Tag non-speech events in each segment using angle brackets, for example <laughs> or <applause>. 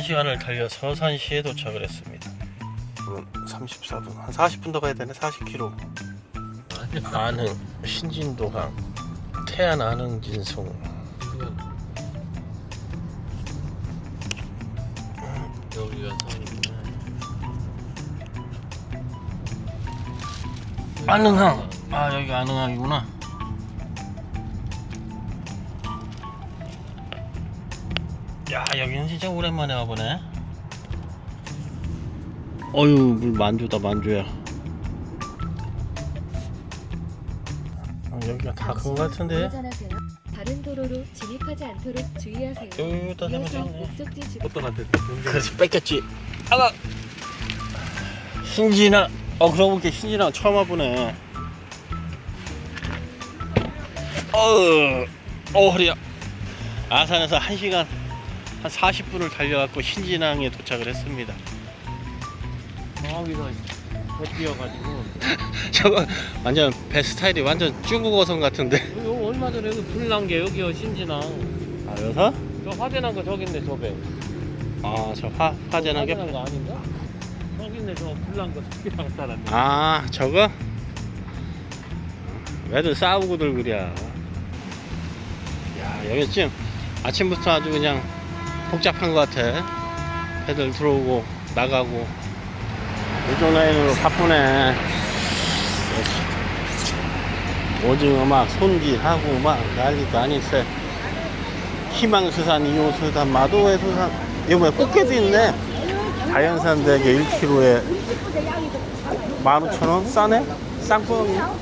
1시간을 달려 서산시에 도착을 했습니다. 지금 34분, 한 40분 더 가야 되네, 40km. 안흥, 신진도항, 태안 안흥 진송. 여기가. 안흥항. 아 여기 안흥항이구나. 여기는 진짜 오랜만에 와보네. 어유 물 만주다 만주야. 아, 여기가 다큰것 같은데. 우회전하세요. 다른 도로로 진입하지 않도록 주의하세요. 여기다 이어서. 목적지 집 어떤 한테 그래서 뺏겼지. 아가. 신진아. 어 그러고 보니까 신진아 처음 와보네. 어우. 어 허리야. 아산에서 1시간 한 40분을 달려갖고 신진항에 도착을 했습니다. 거기서 배 뛰어가지고 저거 완전 배 스타일이 완전 중국 어선 같은데. 여기 얼마 전에 그 불난 게 여기요 신진항 아 여기서? 저 화재 난 거 저기 있네 저배 아저 화 화재난 게. 화재 난 거 아닌가? 저기 있네 저 불난 거 저기 놨네 아 저거? 왜들 싸우고들 그랴 야 여기 지금 아침부터 아주 그냥 복잡한 것 같아. 애들 들어오고 나가고. 이쪽 라인으로 바쁘네. 오징어 막 손질하고 막 난리도 아니세. 희망수산, 이호수산, 마도해수산. 이거 뭐야 꽃게도 있네. 자연산 대게 1kg에 15,000원? 싸네? 쌍꺼이야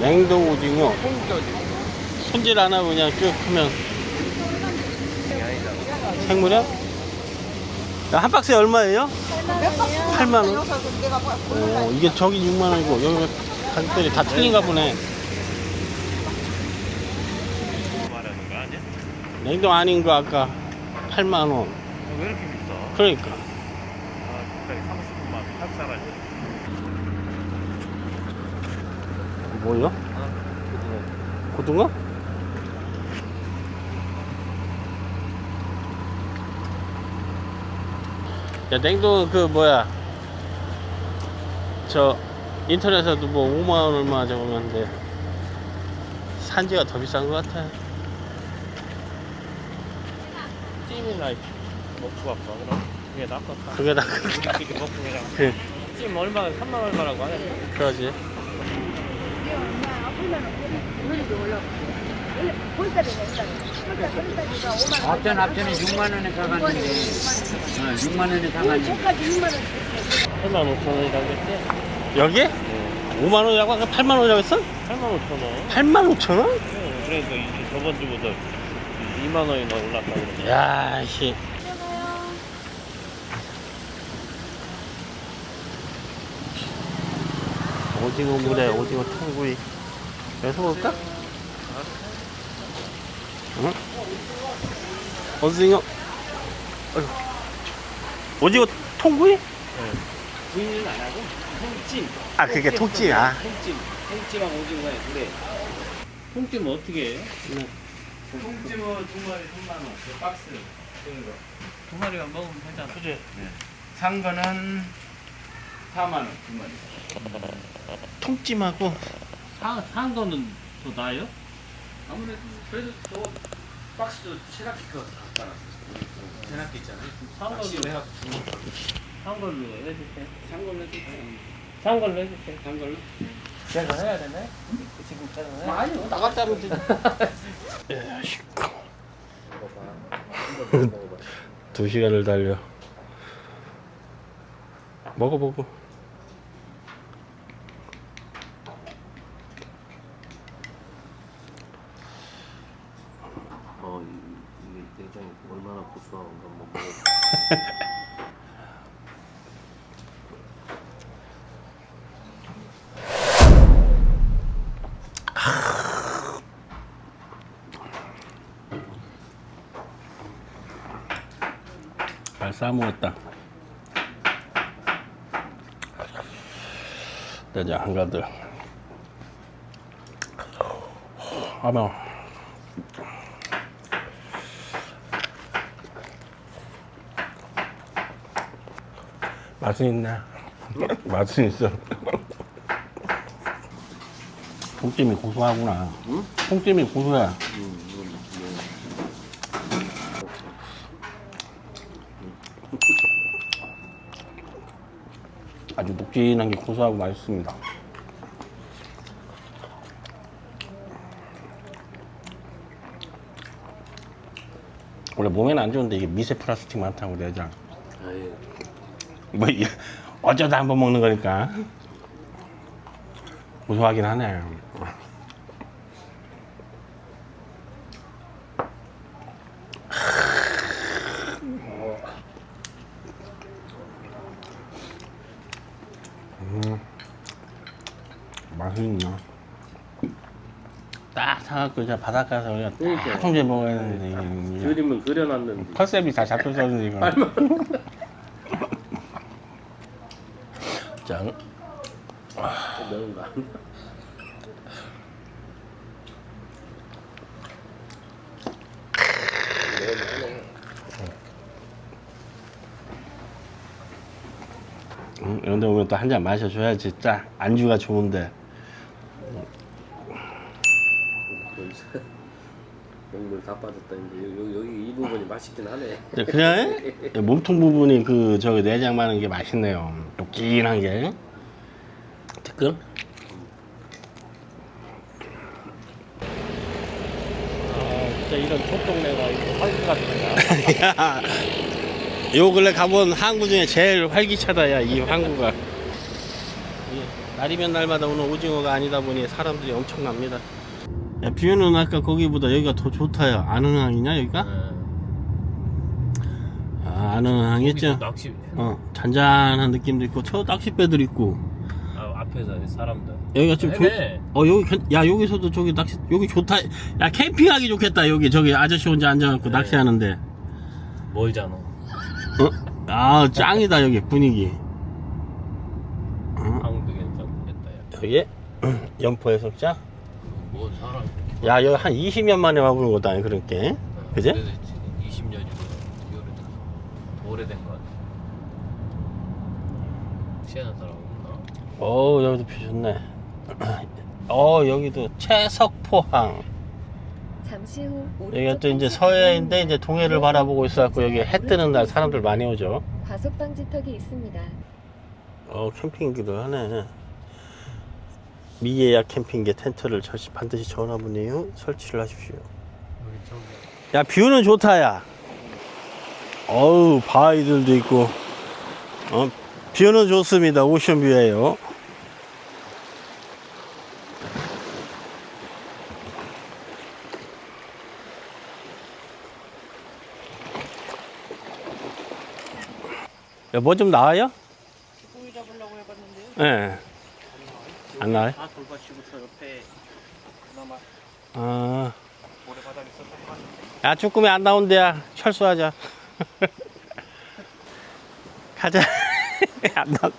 냉동 오징어. 손질 안 하고 그냥 쭉 하면 생물이야? 야, 한 박스에 얼마예요? 8만 원 어, 이게 저기 6만 원이고 여기 가격들이 다 틀린가 보네? 냉동 아닌 거 아까 8만 원 왜 이렇게 비싸? 그러니까 아 갑자기 30분만 탑사라지 뭐요? 아 고등어? 야 냉동 그 뭐야? 저 인터넷에도 뭐 5만원 얼마 적었는데 산지가 더 비싼 것 같아. 찜이나 먹고 갈까 그럼? 그게 낫겠다. 그게 다. 이렇게 먹고 그냥. <laughs> 그, 찜 얼마 3만 얼마라고 하냐 그러지 합전 합전에 6만 원에 사갔는데 어, 6만 원에 사갔는데 8만 5천 원이라고 했지? 여기? 5만 원이라고 아까 8만 원이라고 했어? 8만 5천 원 8만 5천 원? 네, 그러니까 이제 저번 주보다 2만 원이나 올랐다 그러네 야, 씨. 오징어 물에 오징어 통구이. 여기서 먹을까? 응? 오징어. 어이구. 오징어 통구이? 부인은 안 하고 통찜 아, 그게 통찌야. 통찜 통찜하고 오징어에 그래 통찜 어떻게 해요? 통찜은 두 마리 3만 원 박스 큰 거. 두 마리만 먹으면 되잖아 그지? 산 거는 4만 원 두 마리 통찜하고 사, 산 거는 더 나아요? 아무래도 그래도 저 박스도 체납기 거 갖다 놨어 체납기 있잖아요 산 걸로 박스로 해갖고 산 걸로 해줄게 산 걸로 해도 산 걸로 해줄게 산 걸로 계산 해야 되네? 지금 계산해? 아니요 나갔다 야, 시끄. <laughs> 두 시간을 달려. 먹어보고. 어 이게 내장이 얼마나 고소한가 뭐 먹어 잘 싸먹었다. 내장 한가득. 아마 맛은 있네. <laughs> 맛은 있어. 통찜이 고소하구나. 응? 통찜이 고소해. 아주 녹진한 게 고소하고 맛있습니다. 원래 몸에는 안 좋은데 이게 미세 플라스틱 많다고 내장. 아유 뭐 이- 어쩌다 한번 먹는 거니까 고소하긴 하네. 음, 맛있나? 딱 사갖고 이제 바닷가에서 우리가 그러니까. 딱 손질 먹어야 되는데 이게 그림은 그려놨는데 컨셉이 다 잡혀서는 지금. 짠. 매운 거 안. 응, 이런 데 오면 또 한 잔 마셔줘야지. 짜. 안주가 좋은데. 국물 다 빠졌다 이제 여기 여기 이 부분이 맛있긴 하네. 네, 그래? <laughs> 몸통 부분이 그 저기 내장 많은 게 맛있네요. 녹진한 게. 댓글? 아 진짜 이런 촌동네가 이거 활기 같다. <laughs> 야, 요 근래 가본 항구 중에 제일 활기차다, 야, 이 항구가. 이 날이면 날마다 오는 오징어가 아니다 보니 사람들이 엄청납니다. 야, 뷰는 아까 거기보다 여기가 더 좋다요. 아는 항이냐, 여기가? 아, 아는 항 있죠? 낚시 어, 잔잔한 느낌도 있고, 저 낚싯배들 있고. 아, 앞에서 사람들. 여기가 좀 좋, 네네. 어, 여기, 괜- 야, 여기서도 저기 낚시, 여기 좋다. 야, 캠핑하기 좋겠다, 여기. 저기 아저씨 혼자 앉아갖고 네. 낚시하는데. 멀잖아. 어? 아, 짱이다, 여기 분위기. 어? 한국도 괜찮겠다. 야. 여기? 연포 해석자? 뭐 사람. 야, 여기 한 20년 만에 와보는 거다, 그렇게. 그지? 20년이고 오래다. 오래된 거 같아. 희한한 사람 없나? 어 여기도 뷰 좋네. <clears throat> 어, 여기도 채석포항. 잠시 후 여기가 또 이제 서해인데 이제 동해를 바라보고 있어갖고 여기 해 뜨는 날 사람들 많이 오죠. 과속 방지턱이 있습니다. 어, 캠핑기도 하네. 미예약 캠핑계 텐트를 절시 반드시 전화번 이후 설치를 하십시오. 야, 뷰는 좋다, 야. 어우, 바위들도 있고. 어, 뷰는 좋습니다. 오션뷰예요. 뭐좀 나와요? 쭈꾸미 잡으려고 해봤는데요. 예. 네. 안 나와요? 아 돌밭이부터 옆에 그나마 아. 모래바닥 있어서 해봤는데 야, 쭈꾸미 안 나온대야. 철수하자. <laughs> 가자. <laughs> 안 나온다.